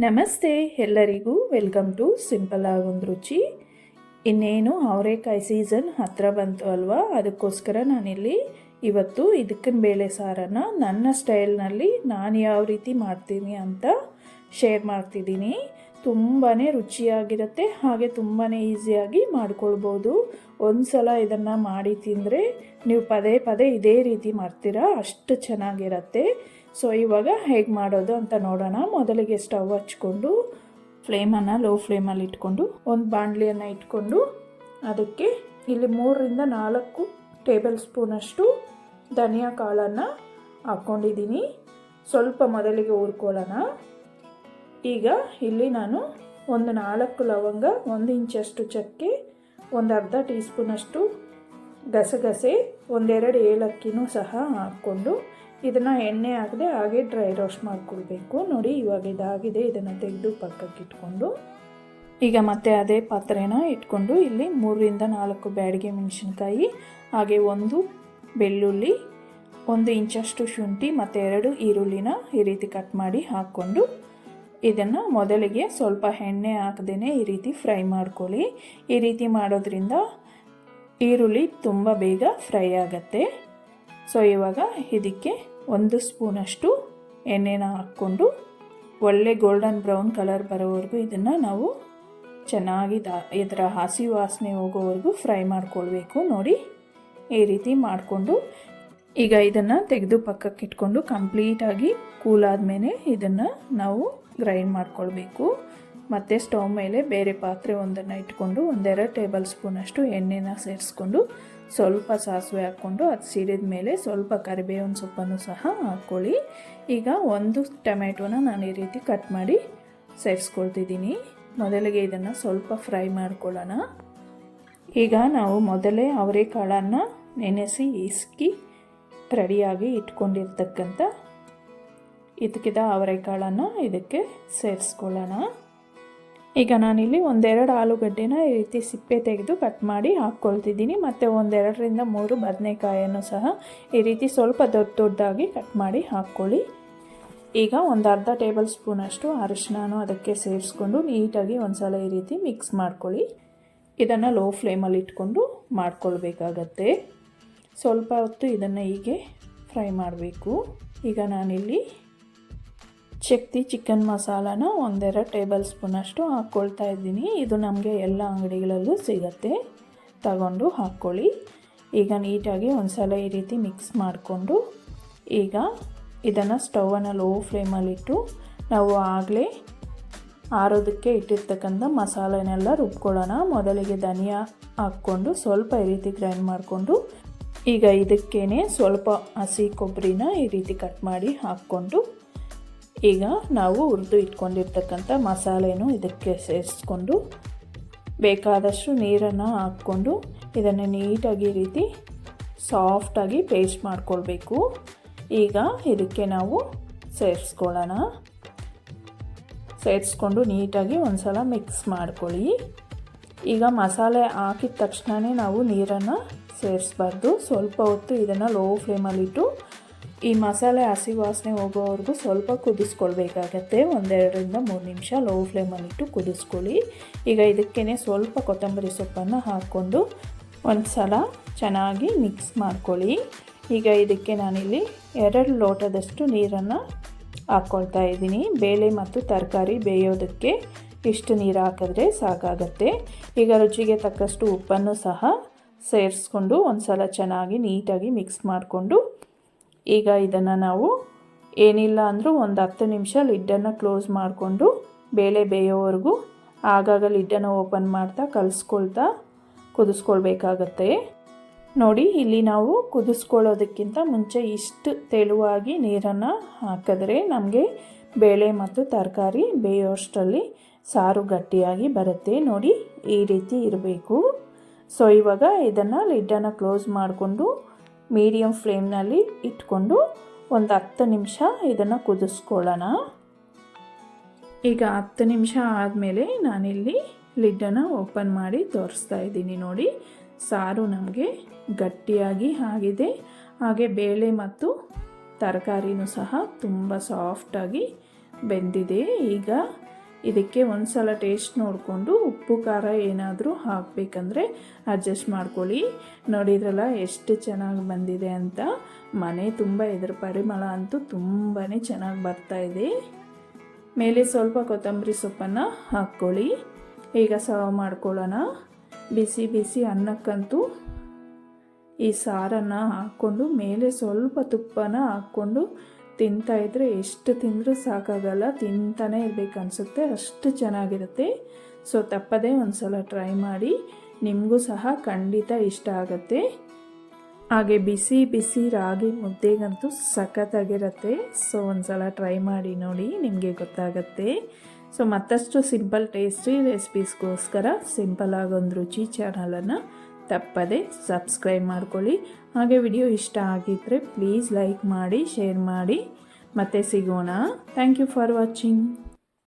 ನಮಸ್ತೆ ಎಲ್ಲರಿಗೂ. Welcome to simple ಆಗೊಂದು ರುಚಿ. ಇನ್ನೇನು ಅವರೇಕಾಯಿ ಸೀಸನ್ ಹತ್ತಿರ ಬಂತು ಅಲ್ವಾ? ಅದಕ್ಕೋಸ್ಕರ ನಾನಿಲ್ಲಿ ಇವತ್ತು ಇದಕ್ಕಿನ ಬೇಳೆ ಸಾರನ್ನು ನನ್ನ ಸ್ಟೈಲ್ನಲ್ಲಿ ನಾನು ಯಾವ ರೀತಿ ಮಾಡ್ತೀನಿ ಅಂತ ಶೇರ್ ಮಾಡ್ತಿದ್ದೀನಿ. ತುಂಬಾ ರುಚಿಯಾಗಿರುತ್ತೆ, ಹಾಗೆ ತುಂಬಾ ಈಸಿಯಾಗಿ ಮಾಡ್ಕೊಳ್ಬೋದು. ಒಂದು ಸಲ ಇದನ್ನು ಮಾಡಿ ತಿಂದರೆ ನೀವು ಪದೇ ಪದೇ ಇದೇ ರೀತಿ ಮಾಡ್ತೀರಾ? ಅಷ್ಟು ಚೆನ್ನಾಗಿರುತ್ತೆ. ಸೊ ಇವಾಗ ಹೇಗೆ ಮಾಡೋದು ಅಂತ ನೋಡೋಣ. ಮೊದಲಿಗೆ ಸ್ಟವ್ ಹಚ್ಕೊಂಡು ಫ್ಲೇಮನ್ನು ಲೋ ಫ್ಲೇಮಲ್ಲಿ ಇಟ್ಕೊಂಡು ಒಂದು ಬಾಣಲಿಯನ್ನು ಇಟ್ಕೊಂಡು ಅದಕ್ಕೆ ಇಲ್ಲಿ ಮೂರರಿಂದ ನಾಲ್ಕು ಟೇಬಲ್ ಸ್ಪೂನಷ್ಟು ಧನಿಯಾ ಕಾಳನ್ನು ಹಾಕ್ಕೊಂಡಿದ್ದೀನಿ ಸ್ವಲ್ಪ ಮೊದಲಿಗೆ ಹುರ್ಕೊಳ್ಳೋಣ. ಈಗ ಇಲ್ಲಿ ನಾನು ಒಂದು ನಾಲ್ಕು ಲವಂಗ, ಒಂದು ಇಂಚಷ್ಟು ಚಕ್ಕೆ, ಒಂದು ಅರ್ಧ ಟೀ ಸ್ಪೂನಷ್ಟು ಗಸಗಸೆ, ಒಂದೆರಡು ಏಲಕ್ಕಿನೂ ಸಹ ಹಾಕ್ಕೊಂಡು ಇದನ್ನು ಎಣ್ಣೆ ಹಾಕದೆ ಹಾಗೆ ಡ್ರೈ ರೋಸ್ಟ್ ಮಾಡ್ಕೊಳ್ಬೇಕು. ನೋಡಿ ಇವಾಗ ಇದಾಗಿದೆ. ಇದನ್ನು ತೆಗೆದು ಪಕ್ಕಕ್ಕೆ ಇಟ್ಕೊಂಡು. ಈಗ ಮತ್ತೆ ಅದೇ ಪಾತ್ರೆನ ಇಟ್ಕೊಂಡು ಇಲ್ಲಿ ಮೂರರಿಂದ ನಾಲ್ಕು ಬ್ಯಾಡಿಗೆ ಮೆಣಸಿನ್ಕಾಯಿ, ಹಾಗೆ ಒಂದು ಬೆಳ್ಳುಳ್ಳಿ, ಒಂದು ಇಂಚಷ್ಟು ಶುಂಠಿ ಮತ್ತು ಎರಡು ಈರುಳ್ಳಿನ ಈ ರೀತಿ ಕಟ್ ಮಾಡಿ ಹಾಕ್ಕೊಂಡು ಇದನ್ನು ಮೊದಲಿಗೆ ಸ್ವಲ್ಪ ಎಣ್ಣೆ ಹಾಕದೇ ಈ ರೀತಿ ಫ್ರೈ ಮಾಡ್ಕೊಳ್ಳಿ. ಈ ರೀತಿ ಮಾಡೋದ್ರಿಂದ ಈರುಳ್ಳಿ ತುಂಬ ಬೇಗ ಫ್ರೈ ಆಗುತ್ತೆ. ಸೊ ಇವಾಗ ಇದಕ್ಕೆ ಒಂದು ಸ್ಪೂನಷ್ಟು ಎಣ್ಣೆನ ಹಾಕ್ಕೊಂಡು ಒಳ್ಳೆ ಗೋಲ್ಡನ್ ಬ್ರೌನ್ ಕಲರ್ ಬರೋವರೆಗೂ ಇದನ್ನು ನಾವು ಚೆನ್ನಾಗಿ ದಾ, ಇದರ ಹಸಿ ವಾಸನೆ ಹೋಗೋವರೆಗೂ ಫ್ರೈ ಮಾಡ್ಕೊಳ್ಬೇಕು. ನೋಡಿ, ಈ ರೀತಿ ಮಾಡಿಕೊಂಡು ಈಗ ಇದನ್ನು ತೆಗೆದು ಪಕ್ಕಕ್ಕೆ ಇಟ್ಕೊಂಡು ಕಂಪ್ಲೀಟಾಗಿ ಕೂಲ್ ಆದಮೇಲೆ ಇದನ್ನು ನಾವು ಗ್ರೈಂಡ್ ಮಾಡ್ಕೊಳ್ಬೇಕು. ಮತ್ತು ಸ್ಟವ್ ಮೇಲೆ ಬೇರೆ ಪಾತ್ರೆ ಒಂದನ್ನು ಇಟ್ಕೊಂಡು ಒಂದೆರಡು ಟೇಬಲ್ ಸ್ಪೂನಷ್ಟು ಎಣ್ಣೆನ ಸೇರಿಸ್ಕೊಂಡು ಸ್ವಲ್ಪ ಸಾಸಿವೆ ಹಾಕ್ಕೊಂಡು ಅದು ಸಿಡಿದ ಮೇಲೆ ಸ್ವಲ್ಪ ಕರಿಬೇವಿನ ಸೊಪ್ಪನ್ನು ಸಹ ಹಾಕ್ಕೊಳ್ಳಿ. ಈಗ ಒಂದು ಟೊಮೆಟೊನ ನಾನು ಈ ರೀತಿ ಕಟ್ ಮಾಡಿ ಸೇರಿಸ್ಕೊಳ್ತಿದ್ದೀನಿ. ಮೊದಲಿಗೆ ಇದನ್ನು ಸ್ವಲ್ಪ ಫ್ರೈ ಮಾಡ್ಕೊಳ್ಳೋಣ. ಈಗ ನಾವು ಮೊದಲೇ ಅವರೆಕಾಳನ್ನು ನೆನೆಸಿ ಇಸ್ಕಿ ರೆಡಿಯಾಗಿ ಇಟ್ಕೊಂಡಿರ್ತಕ್ಕಂಥ ಇದಕ್ಕಿದ ಅವರೆಕಾಳನ್ನು ಇದಕ್ಕೆ ಸೇರಿಸ್ಕೊಳ್ಳೋಣ. ಈಗ ನಾನಿಲ್ಲಿ ಒಂದೆರಡು ಆಲೂಗಡ್ಡೆನ ಈ ರೀತಿ ಸಿಪ್ಪೆ ತೆಗೆದು ಕಟ್ ಮಾಡಿ ಹಾಕ್ಕೊಳ್ತಿದ್ದೀನಿ. ಮತ್ತು ಒಂದೆರಡರಿಂದ ಮೂರು ಬದನೆಕಾಯನ್ನು ಸಹ ಈ ರೀತಿ ಸ್ವಲ್ಪ ದೊಡ್ಡ ದೊಡ್ಡದಾಗಿ ಕಟ್ ಮಾಡಿ ಹಾಕ್ಕೊಳ್ಳಿ. ಈಗ ಒಂದು ಅರ್ಧ ಟೇಬಲ್ ಸ್ಪೂನಷ್ಟು ಅರಿಶಿಣನೂ ಅದಕ್ಕೆ ಸೇರಿಸ್ಕೊಂಡು ನೀಟಾಗಿ ಒಂದ್ಸಲ ಈ ರೀತಿ ಮಿಕ್ಸ್ ಮಾಡ್ಕೊಳ್ಳಿ. ಇದನ್ನು ಲೋ ಫ್ಲೇಮಲ್ಲಿ ಇಟ್ಕೊಂಡು ಮಾಡ್ಕೊಳ್ಬೇಕಾಗತ್ತೆ. ಸ್ವಲ್ಪ ಹೊತ್ತು ಇದನ್ನು ಹೀಗೆ ಫ್ರೈ ಮಾಡಬೇಕು. ಈಗ ನಾನಿಲ್ಲಿ ಶಕ್ತಿ ಚಿಕನ್ ಮಸಾಲಾನ ಒಂದೆರಡು ಟೇಬಲ್ ಸ್ಪೂನಷ್ಟು ಹಾಕ್ಕೊಳ್ತಾ ಇದ್ದೀನಿ. ಇದು ನಮಗೆ ಎಲ್ಲ ಅಂಗಡಿಗಳಲ್ಲೂ ಸಿಗತ್ತೆ. ತಗೊಂಡು ಹಾಕ್ಕೊಳ್ಳಿ. ಈಗ ನೀಟಾಗಿ ಒಂದು ಸಲ ಈ ರೀತಿ ಮಿಕ್ಸ್ ಮಾಡಿಕೊಂಡು ಈಗ ಇದನ್ನು ಸ್ಟವನ್ನು ಲೋ ಫ್ಲೇಮಲ್ಲಿಟ್ಟು ನಾವು ಆಗಲೇ ಆರೋದಕ್ಕೆ ಇಟ್ಟಿರ್ತಕ್ಕಂಥ ಮಸಾಲೆನೆಲ್ಲ ರುಬ್ಕೊಳ್ಳೋಣ. ಮೊದಲಿಗೆ ಧನಿಯಾ ಹಾಕ್ಕೊಂಡು ಸ್ವಲ್ಪ ಈ ರೀತಿ ಗ್ರೈಂಡ್ ಮಾಡಿಕೊಂಡು ಈಗ ಇದಕ್ಕೇ ಸ್ವಲ್ಪ ಹಸಿ ಕೊಬ್ಬರಿನ ಈ ರೀತಿ ಕಟ್ ಮಾಡಿ ಹಾಕ್ಕೊಂಡು ಈಗ ನಾವು ಹುರಿದು ಇಟ್ಕೊಂಡಿರ್ತಕ್ಕಂಥ ಮಸಾಲೆನೂ ಇದಕ್ಕೆ ಸೇರಿಸ್ಕೊಂಡು ಬೇಕಾದಷ್ಟು ನೀರನ್ನು ಹಾಕ್ಕೊಂಡು ಇದನ್ನು ನೀಟಾಗಿ ರೀತಿ ಸಾಫ್ಟಾಗಿ ಪೇಸ್ಟ್ ಮಾಡ್ಕೊಳ್ಬೇಕು. ಈಗ ಇದಕ್ಕೆ ನಾವು ಸೇರಿಸ್ಕೊಳ್ಳೋಣ. ಸೇರಿಸ್ಕೊಂಡು ನೀಟಾಗಿ ಒಂದು ಸಲ ಮಿಕ್ಸ್ ಮಾಡ್ಕೊಳ್ಳಿ. ಈಗ ಮಸಾಲೆ ಹಾಕಿದ ತಕ್ಷಣವೇ ನಾವು ನೀರನ್ನು ಸೇರಿಸ್ಬಾರ್ದು. ಸ್ವಲ್ಪ ಹೊತ್ತು ಇದನ್ನು ಲೋ ಫ್ಲೇಮಲ್ಲಿಟ್ಟು ಈ ಮಸಾಲೆ ಹಸಿ ವಾಸನೆ ಹೋಗೋವರೆಗೂ ಸ್ವಲ್ಪ ಕುದಿಸ್ಕೊಳ್ಬೇಕಾಗತ್ತೆ. ಒಂದೆರಡರಿಂದ ಮೂರು ನಿಮಿಷ ಲೋ ಫ್ಲೇಮಲ್ಲಿಟ್ಟು ಕುದಿಸ್ಕೊಳ್ಳಿ. ಈಗ ಇದಕ್ಕೇ ಸ್ವಲ್ಪ ಕೊತ್ತಂಬರಿ ಸೊಪ್ಪನ್ನು ಹಾಕ್ಕೊಂಡು ಒಂದು ಸಲ ಚೆನ್ನಾಗಿ ಮಿಕ್ಸ್ ಮಾಡ್ಕೊಳ್ಳಿ. ಈಗ ಇದಕ್ಕೆ ನಾನಿಲ್ಲಿ ಎರಡು ಲೋಟದಷ್ಟು ನೀರನ್ನು ಹಾಕ್ಕೊಳ್ತಾ ಇದ್ದೀನಿ. ಬೇಳೆ ಮತ್ತು ತರಕಾರಿ ಬೇಯೋದಕ್ಕೆ ಇಷ್ಟು ನೀರು ಹಾಕಿದ್ರೆ ಸಾಕಾಗತ್ತೆ. ಈಗ ರುಚಿಗೆ ತಕ್ಕಷ್ಟು ಉಪ್ಪನ್ನು ಸಹ ಸೇರಿಸ್ಕೊಂಡು ಒಂದು ಸಲ ಚೆನ್ನಾಗಿ ನೀಟಾಗಿ ಮಿಕ್ಸ್ ಮಾಡಿಕೊಂಡು ಈಗ ಇದನ್ನು ನಾವು ಏನಿಲ್ಲ ಅಂದರೂ ಒಂದು ಹತ್ತು ನಿಮಿಷ ಲಿಡ್ಡನ್ನು ಕ್ಲೋಸ್ ಮಾಡಿಕೊಂಡು ಬೇಳೆ ಬೇಯೋವರೆಗೂ ಆಗಾಗ ಲಿಡ್ಡನ್ನು ಓಪನ್ ಮಾಡ್ತಾ ಕಲಿಸ್ಕೊಳ್ತಾ ಕುದಿಸ್ಕೊಳ್ಬೇಕಾಗತ್ತೆ. ನೋಡಿ, ಇಲ್ಲಿ ನಾವು ಕುದಿಸ್ಕೊಳ್ಳೋದಕ್ಕಿಂತ ಮುಂಚೆ ಇಷ್ಟು ತೆಳುವಾಗಿ ನೀರನ್ನು ಹಾಕಿದ್ರೆ ನಮಗೆ ಬೇಳೆ ಮತ್ತು ತರಕಾರಿ ಬೇಯೋಷ್ಟರಲ್ಲಿ ಸಾರು ಗಟ್ಟಿಯಾಗಿ ಬರುತ್ತೆ. ನೋಡಿ, ಈ ರೀತಿ ಇರಬೇಕು. ಸೊ ಇವಾಗ ಇದನ್ನು ಲಿಡ್ಡನ್ನು ಕ್ಲೋಸ್ ಮಾಡಿಕೊಂಡು ಮೀಡಿಯಮ್ ಫ್ಲೇಮ್ನಲ್ಲಿ ಇಟ್ಕೊಂಡು ಒಂದು ಹತ್ತು ನಿಮಿಷ ಇದನ್ನು ಕುದಿಸ್ಕೊಳ್ಳೋಣ. ಈಗ ಹತ್ತು ನಿಮಿಷ ಆದಮೇಲೆ ನಾನಿಲ್ಲಿ ಲಿಡ್ಡನ್ನು ಓಪನ್ ಮಾಡಿ ತೋರಿಸ್ತಾ ಇದ್ದೀನಿ ನೋಡಿ. ಸಾರು ನಮಗೆ ಗಟ್ಟಿಯಾಗಿ ಆಗಿದೆ. ಹಾಗೆ ಬೇಳೆ ಮತ್ತು ತರಕಾರಿನೂ ಸಹ ತುಂಬ ಸಾಫ್ಟಾಗಿ ಬೆಂದಿದೆ. ಈಗ ಇದಕ್ಕೆ ಒಂದು ಸಲ ಟೇಸ್ಟ್ ನೋಡಿಕೊಂಡು ಉಪ್ಪು, ಖಾರ ಏನಾದರೂ ಹಾಕಬೇಕಂದ್ರೆ ಅಡ್ಜಸ್ಟ್ ಮಾಡ್ಕೊಳ್ಳಿ. ನೋಡಿದ್ರಲ್ಲ ಎಷ್ಟು ಚೆನ್ನಾಗಿ ಬಂದಿದೆ ಅಂತ. ಮನೆ ತುಂಬ ಇದ್ರ ಪರಿಮಳ ಅಂತೂ ತುಂಬಾ ಚೆನ್ನಾಗಿ ಬರ್ತಾ ಇದೆ. ಮೇಲೆ ಸ್ವಲ್ಪ ಕೊತ್ತಂಬರಿ ಸೊಪ್ಪನ್ನು ಹಾಕ್ಕೊಳ್ಳಿ. ಈಗ ಸರ್ವ್ ಮಾಡ್ಕೊಳ್ಳೋಣ. ಬಿಸಿ ಬಿಸಿ ಅನ್ನಕ್ಕಂತೂ ಈ ಸಾರನ್ನು ಹಾಕ್ಕೊಂಡು ಮೇಲೆ ಸ್ವಲ್ಪ ತುಪ್ಪನ ಹಾಕ್ಕೊಂಡು ತಿಂತಾ ಇದ್ರೆ ಎಷ್ಟು ತಿಂದರೂ ಸಾಕಾಗಲ್ಲ, ತಿಂತಾನೆ ಇರಬೇಕು ಅನಿಸುತ್ತೆ, ಅಷ್ಟು ಚೆನ್ನಾಗಿರುತ್ತೆ. ಸೊ ತಪ್ಪದೇ ಒಂದು ಸಲ ಟ್ರೈ ಮಾಡಿ, ನಿಮಗೂ ಸಹ ಖಂಡಿತ ಇಷ್ಟ ಆಗುತ್ತೆ. ಹಾಗೆ ಬಿಸಿ ಬಿಸಿ ರಾಗಿ ಮುದ್ದೆಗಂತೂ ಸಖತ್ತಾಗಿರುತ್ತೆ. ಸೊ ಒಂದು ಸಲ ಟ್ರೈ ಮಾಡಿ ನೋಡಿ, ನಿಮಗೆ ಗೊತ್ತಾಗತ್ತೆ. ಸೊ ಮತ್ತಷ್ಟು ಸಿಂಪಲ್ ಟೇಸ್ಟಿ ರೆಸಿಪೀಸ್ಗೋಸ್ಕರ ಸಿಂಪಲ್ ಆಗೊಂದು ರುಚಿ ಚಾನಲನ್ನು ತಪ್ಪದೆ ಸಬ್ಸ್ಕ್ರೈಬ್ ಮಾಡ್ಕೊಳ್ಳಿ. ಹಾಗೆ ವಿಡಿಯೋ ಇಷ್ಟ ಆಗಿದ್ದರೆ ಪ್ಲೀಸ್ ಲೈಕ್ ಮಾಡಿ, ಶೇರ್ ಮಾಡಿ. ಮತ್ತೆ ಸಿಗೋಣ. Thank you for watching.